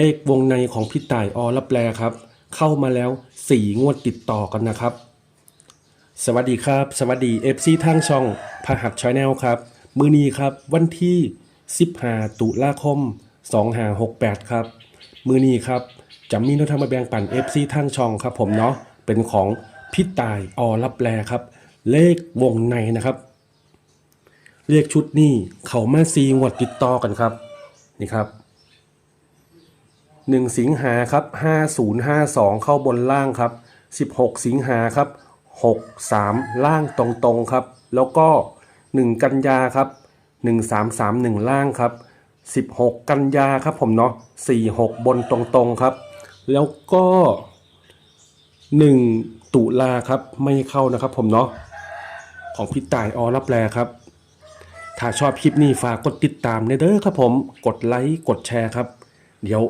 เลขวงในของพี่ต่ายอรับแปลครับ เข้ามาแล้วสี่งวดติดต่อกันนะครับ สวัสดีครับ สวัสดี FC ทางช่องพหัสชาแนลครับ มือนี้ครับวันที่15ตุลาคม2568ครับ มือนี้ครับจะมีนวทางมาแบงปั่น FC ทางช่องครับผมเนาะเป็นของพี่ต่ายอรับแปลครับ เลขวงในนะครับ เลขชุดนี้เขามาซีงวดติดต่อกันครับนี่ครับ หนึ่งสิงหาครับห้าศูนย์ห้าสองเข้าบนล่างครับสิบหกสิงหาครับหกสามล่างตรงๆครับ แล้วก็หนึ่งกันยาครับหนึ่งสามสามหนึ่งล่างครับสิบหกกันยาครับผมเนาะสี่หกบนตรงๆครับ แล้วก็หนึ่งตุลาครับไม่เข้านะครับผมเนาะของพี่ต่ายอรับแลครับถ้าชอบคลิปนี้ฝากกดติดตามเด้อครับผม กดไลค์ กดแชร์ครับ เดี๋ยว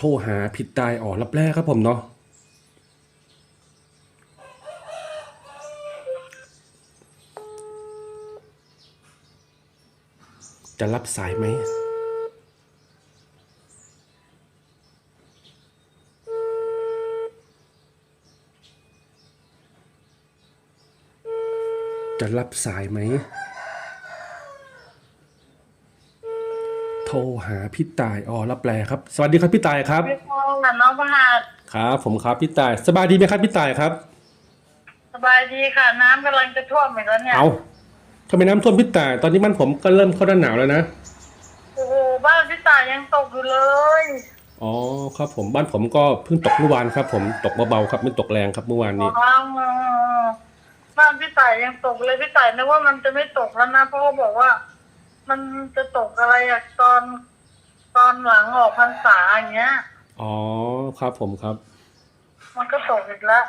โทรหาผิดตายอ๋อรับแรกครับผมเนาะจะรับสายไหม จะรับสายไหม โทรหาพี่ตายอ๋อรับแลครับ สวัสดีครับพี่ตายครับพี่พงษ์กับน้องประหัดครับผมครับพี่ตาย สบายดีไหมครับพี่ตายครับ สบายดีค่ะ น้ำกำลังจะท่วมอีกแล้วเนี่ยเอาทำไมน้ำท่วมพี่ตาย ตอนนี้มันผมก็เริ่มเข้าหน้าหนาวแล้วนะโอ้โหบ้านพี่ตายยังตกอยู่เลยอ๋อครับผมบ้านผมก็เพิ่งตกเมื่อวานครับ ผมตกเบาๆครับไม่ตกแรงครับเมื่อวานนี้ ว้าวบ้านพี่ตายยังตกเลยพี่ตายนึกว่ามันจะไม่ตกแล้วนะเพราะเขาบอกว่า มันจะตกอะไรอะตอน ตอนหลังออกพรรษาอย่างเงี้ย อ๋อครับผมครับ มันก็ตกอีกแล้ว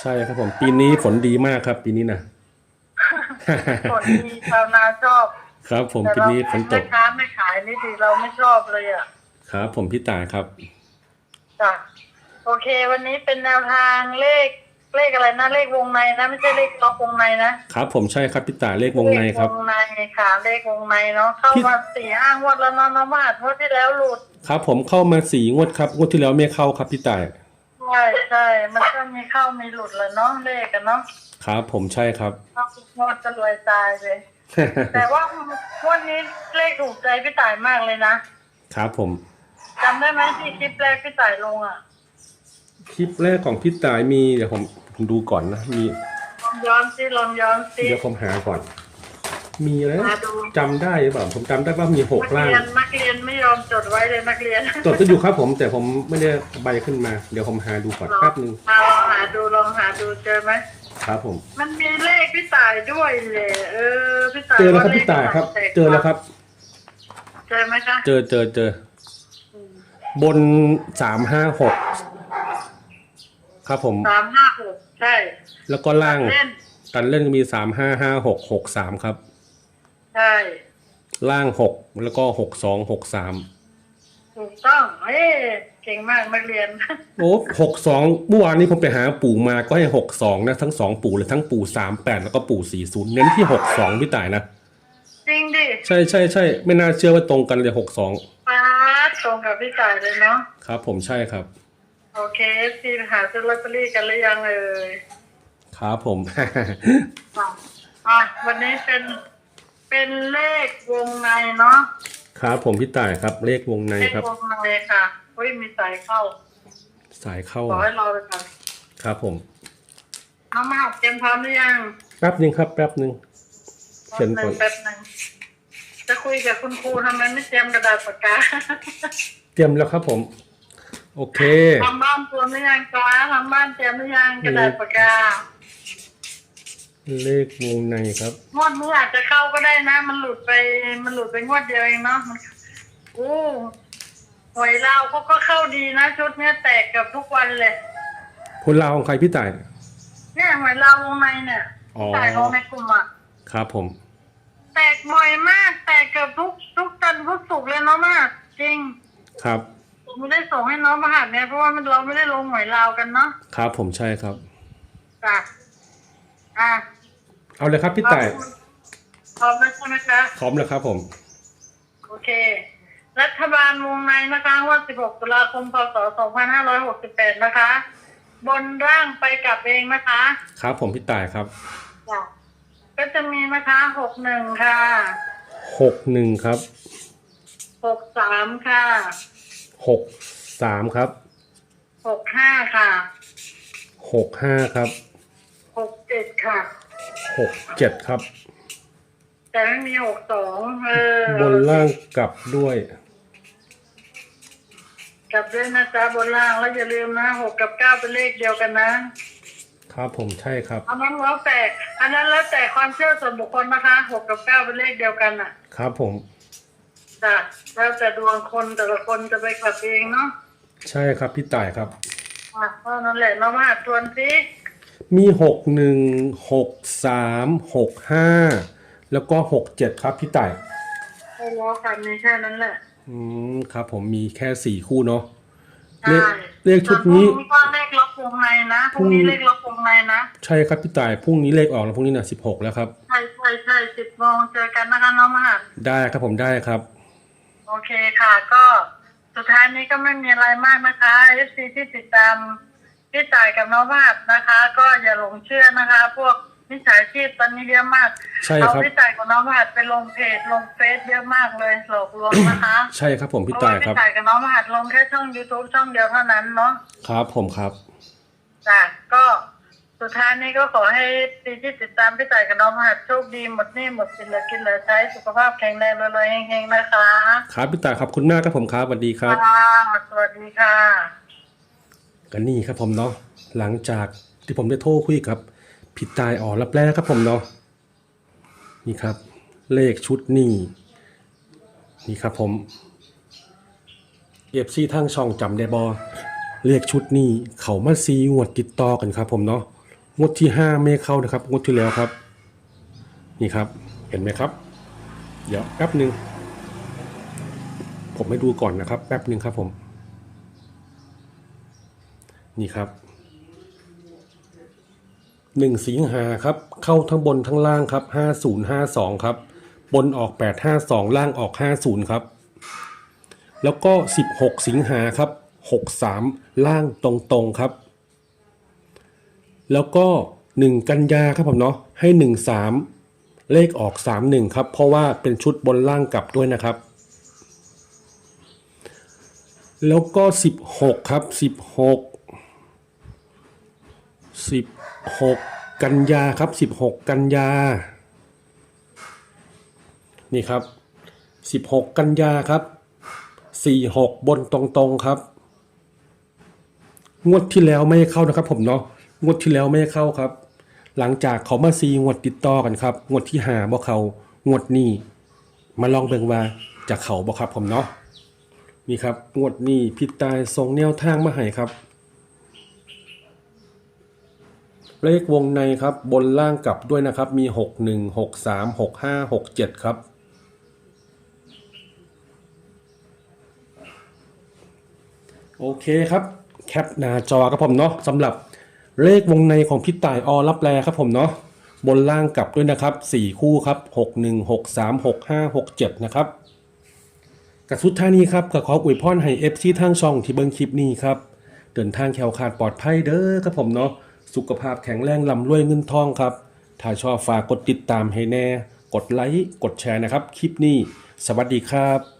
ใช่ครับผมปีนี้ฝนดีมากครับ ปีนี้นะ ฝนดีชาวนาชอบครับผมแต่ปีเรานี้ฝนตไม่กค้าไม่ขายนี่ดีเราไม่ชอบเลยอะครับผมพี่ตายครับจ้ะโอเค วันนี้เป็นแนวทางเลข เลขอะไรนะเลขวงในนะไม่ใช่เลขล็อกวงในนะครับผมใช่ครับพี่ตายเลขวงในครับ เลขวงในค่ะเลขวงในเนาะเข้าพี่มาสี่ห้างวดแล้วเนาะน้องมาดงวดที่แล้วหลุดครับผมเข้ามาสี่งวดครับงวดที่แล้วไม่เข้าครับพี่ตายใช่ใช่มันก็มีเข้ามีหลุดแหละเนาะเลขกันเนาะครับผมใช่ครับ เข้างวดจะรวยตายเลย แต่ว่างวดนี้เลขถูกใจพี่ต่ายมากเลยนะครับผมจำได้ไหมที่คลิปแรกพี่ต่ายลงอะ คลิปแรกของพี่ตายมีเดี๋ยวผมผมดูก่อนนะมีลองย้อนซิลองย้อนซิเดี๋ยวผมหาก่อน มีแล้วมาดูจำได้หรือเปล่าผมจำได้ว่ามีหกนักล่าง เรียนนักเรียนไม่ยอมจดไว้เลยนักเรียนจดก็อยู่ครับผมแต่ผมไม่ได้ใบขึ้นมา เดี๋ยวผมหาดูก่อนแป๊บนึงมาลองหาดูลองหาดูเจอไหมครับผม มันมีเลขพี่ต่ายด้วยเลยเออพี่ต่ายเจอแล้วครับเลขพี่ตายครับแตกเจอแล้วครับ เจอไหมคะเจอเจอเจอบนสามห้าหก ครับผมสามห้าหกใช่แล้วก็ล่างเล่นกันเล่นก็มีสามห้าห้าหกหกสามครับ ใช่ ล่างหกแล้วก็หกสองหกสามถูกต้องเอ้เก่งมากนักเรียนโอ้หกสองเมื่อวานนี้ผมไปหาปู่มาก็ให้หกสองนะทั้งสองปู่เลยทั้งปู่สามแปดแล้วก็ปู่สี่ศูนย์เน้นที่หกสองพี่ต่ายนะจริงดิใช่ใช่ใช่ไม่น่าเชื่อว่าตรงกันเลยหกสองป้าดตรงกับพี่ต่ายเลยเนาะครับผมใช่ครับ โอเคซีหาซื้อลอตเตอรี่กันหรือยังเอ่ยครับผม อะอะวันนี้เป็นเป็นเลขวงในเนาะครับผมพี่ต่ายครับ เลขวงในเลขครับ วงในค่ะเฮ้ยมีสายเข้าสายเข้าขอให้รอไปก่อนครับผม น้องมาหัดเตรียมพร้อมหรือยังแป๊บหนึ่งครับแป๊บหนึ่งเขียนก่อน แป๊บหนึ่งจะคุยกับคุณครูทำไมไม่เตรียมกระดาษปากกา เตรียมแล้วครับผม โอเค ทำบ้านเตรียมหรือยังจ้าทำบ้านเตรียมหรือยังกระดาษปากกาเลขวงในครับ งวดนี้อาจจะเข้าก็ได้นะ มันหลุดไป มันหลุดไปงวดเดียวเองเนาะมันโอ้หวยลาวเขาก็เข้าดีนะ ชุดเนี้ยแตกเกับทุกวันเลย คนลาวของใครพี่ต่าย เนี่ยหวยลาววงในเนี่ยอ๋อจ่ายลงในกลุ่มอะ ครับผม แตกบ่อยมาก แตกเกือบทุกทุกจันทร์ทุกศุกร์เลยเนาะมากจริง ครับ ผมไม่ได้ส่งให้น้องมหัดเนี่ยเพราะว่ามันเราไม่ได้ลงหวยลาวกันเนาะครับผมใช่ครับ จ้ะอะเอาเลยครับพี่ต่ายพร้อมแล้วใช่ไหมคะ พร้อมแล้วครับผม โอเค รัฐบาลวงในนะคะงว่า16ตุลาคมพศ2568 นะคะ บนร่างไปกลับเองนะคะครับผมพี่ต่ายครับก็จะมีนะคะ61ค่ะ หกหนึ่งครับ 63ค่ะ หกสามครับ65ค่ะหกห้าครับ67ค่ะหกเจ็ดครับ แต่ไม่มี62เออบนล่างกลับด้วย กลับด้วยนะจ๊ะบนล่างแล้วอย่าลืมนะ6กับ9เป็นเลขเดียวกันนะครับผมใช่ครับอันนั้นแล้วแต่อันนั้นแล้วแต่ความเชื่อส่วนบุคคลนะคะ6กับ9เป็นเลขเดียวกันอะ ครับผม จ้ะแล้วแต่ดวงคนแต่ละคนจะไปกลับเองเนาะใช่ครับพี่ต่ายครับอะเพราะนั่นแหละเรามาหาทวนสิมีหกหนึ่งหกสามหกห้าแล้วก็หกเจ็ดครับพี่ต่ายให้ล้อกันมีแค่นั้นแหละอืมครับผมมีแค่สี่คู่เนาะใช่เลขเลขชุดนี้ ส่วพรุ่งก็เลขล็อกวงในนะพรุ่งนี้เลขล็อกวงในนะใช่ครับพี่ต่ายพรุ่งนี้เลขออกแล้วพรุ่งนี้นะสิบหกแล้วครับ ใช่ใช่ใช่สิบโมงเจอกันนะคะน้องมหาดได้ครับผมได้ครับ โอเคค่ะ ก็สุดท้ายนี้ก็ไม่มีอะไรมากนะคะเอฟซีที่ติดตามพี่จ่ายกับน้องมหาดนะคะ ก็อย่าหลงเชื่อนะคะ พวกมิจฉาชีพตอนนี้เยอะมากใช่เอาครับพี่จ่ายกับน้องมหาดไปลงเพจลงเฟซเยอะมากเลยหลอกลวงนะคะใช่ครับผมเพพี่ราะต่าว่ายครับพี่จ่ายกับน้องมหาดลงแค่ช่อง youtube ช่องเดียวเท่านั้นเนาะ ครับผมครับ จ้ะก็ สุดท้ายนี้ก็ขอให้ปีที่ติดตามพี่ต่ายกับน้องมหาดโชคดีหมดหนี้หมดสินเหลือกินเหลือใช้สุขภาพแข็งแรงรวยๆเฮงๆนะคะครับพี่ต่ายขอบคุณมากครับผมครับสวัสดีครับค่ะสวัสดีค่ะกันนี่ครับผมเนาะหลังจากที่ผมได้โทรคุยกับพี่ตายอ๋อรับแรกครับผมเนาะนี่ครับ เลขชุดนี่นี่ครับผมเอฟซีทางช่องจำได้บอเลขชุดนี่เขามาซีงวดติดต่อกันครับผมเนาะ งวดที่ห้าไม่เข้านะครับ งวดที่แล้วครับ นี่ครับ เห็นไหมครับ เดี๋ยวแป๊บหนึ่งผมให้ดูก่อนนะครับ แป๊บหนึ่งครับผม นี่ครับหนึ่งสิงหาครับ เข้าทั้งบนทั้งล่างครับห้าศูนย์ห้าสองครับ บนออกแปดห้าสองล่างออกห้าศูนย์ครับ แล้วก็สิบหกสิงหาครับหกสามล่างตรงๆครับ แล้วก็หนึ่งกันยาครับผมเนาะให้หนึ่งสามเลขออกสามหนึ่งครับ เพราะว่าเป็นชุดบนล่างกลับด้วยนะครับ แล้วก็สิบหกครับสิบหกสิบหกกันยาครับสิบหกกันยานี่ครับสิบหกกันยาครับสี่หกบนตรงๆครับ งวดที่แล้วไม่เข้านะครับผมเนาะ งวดที่แล้วไม่เข้าครับ หลังจากเขามาซีงวดติดต่อกันครับ งวดที่หาบ่เขางวดนี้ มาลองเบิ่งว่าจะเขาบ่ครับผมเนาะนี่ครับงวดนี้พิตายทรงแนวทางมาให้ครับ เลขวงในครับบนล่างกลับด้วยนะครับ มี 6 1 6 3 6 5 6 7 ครับ โอเคครับ แคปหน้าจอครับผมเนาะสำหรับ เลขวงในของพิตายอรับแลครับผมเนาะบนล่างกลับด้วยนะครับ 4 คู่ครับ 6 1 6 3 6 5 6 7 นะครับกับสุดท้ายนี้ครับก็ขออวยพรให้เอฟซีทางช่องที่เบิ่งคลิปนี้ครับ เดินทางแควคลาดปลอดภัยเด้อครับผมเนาะสุขภาพแข็งแรงลำรวยเงินทองครับ ถ้าชอบฝากกดติดตามให้แน่ กดไลค์กดแชร์นะครับ คลิปนี้ สวัสดีครับ